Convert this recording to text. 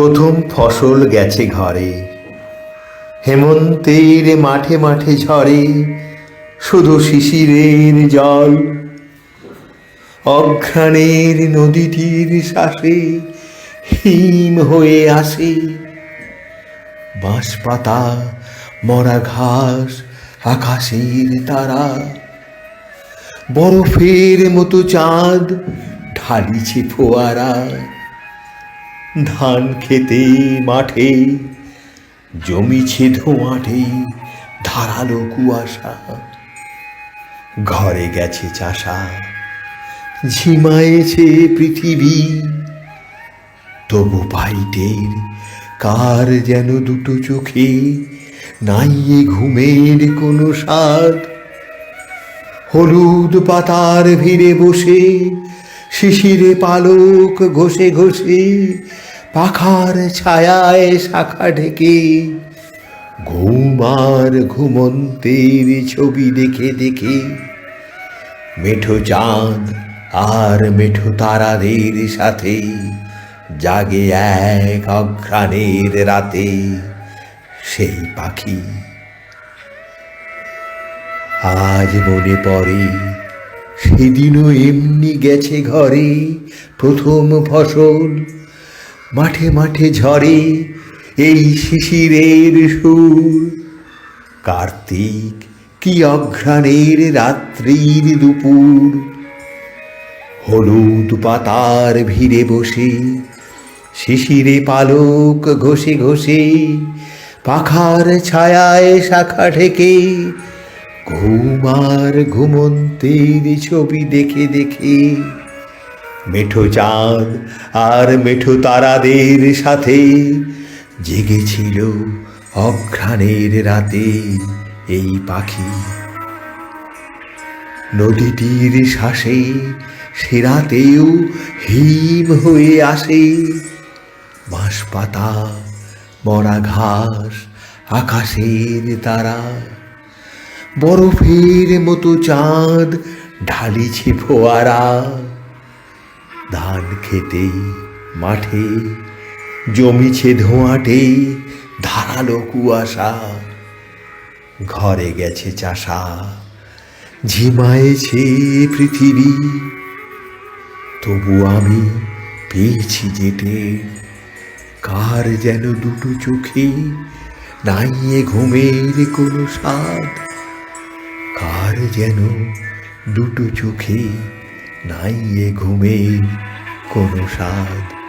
প্রথম ফসল গেছে ঘরে। হেমন্তের মাঠে মাঠে ঝরে শুধু শিশিরের জল। অঘ্রাণের নদীটির শ্বাসে হিম হয়ে আসে। বাঁশপাতা, মরা ঘাস, আকাশের তারা। বরফের মতো চাঁদ, ঢালিছে ফোয়ারা। ধান খেতে মাঠে জমিছে ধোঁয়াটে ধারালো কুয়াশা। ঘরে গেছে চাষা, ঝিমায়েছে পৃথিবী। তবু পাইটের কার যেন দুটো চোখে নাই এ ঘুমের কোনো স্বাদ? হলুদ পাতার ভিড়ে বসে শিশিরে পালক ঘষে ঘষে পাখার ছায়ায় শাখা ঢেকে। ঘুমার ঘুমন্তের ছবি দেখে দেখে মেঠো চাঁদ আর মেঠো তারাদের সাথে জাগে এক অঘ্রাণের রাতে সেই পাখি। আজ মনে পড়ে সেদিনও এমনি গেছে ঘরে প্রথম ফসল। মাঠে মাঠে ঝরে এই শিশিরের সুর। কার্তিক কি অঘ্রাণের রাত্রির দুপুর। হলুদ পাতার ভিড়ে বসে শিশিরে পালক ঘষে ঘষে পাখার ছায়ায় শাখা ঢেকে ঘুমার ঘুমন্তের ছবি দেখে দেখে, মেঠো চাঁদ আর মেঠো তারাদের সাথে জেগেছিল অঘ্রাণের রাতে এই পাখি। নদীটির শ্বাসে সেরাতেও হিম হয়ে আসে, বাঁশপাতা মরা ঘাস আকাশের তারা। বরফের মতো চাঁদ ঢালিছে ফোয়ারা। ধান খেতে মাঠে, জমিছে ধোঁয়াটে, ধারালো কুয়াশা। ঘরে গেছে চাষা, ঝিমায়েছে পৃথিবী। তবু আমি পেয়েছি যেতে কার যেন দুটো চোখে নাই এ ঘুমের কোনো স্বাদ। কার যেন দুটো চোখে নাইয়ে এ ঘুমের কোনো স্বাদ।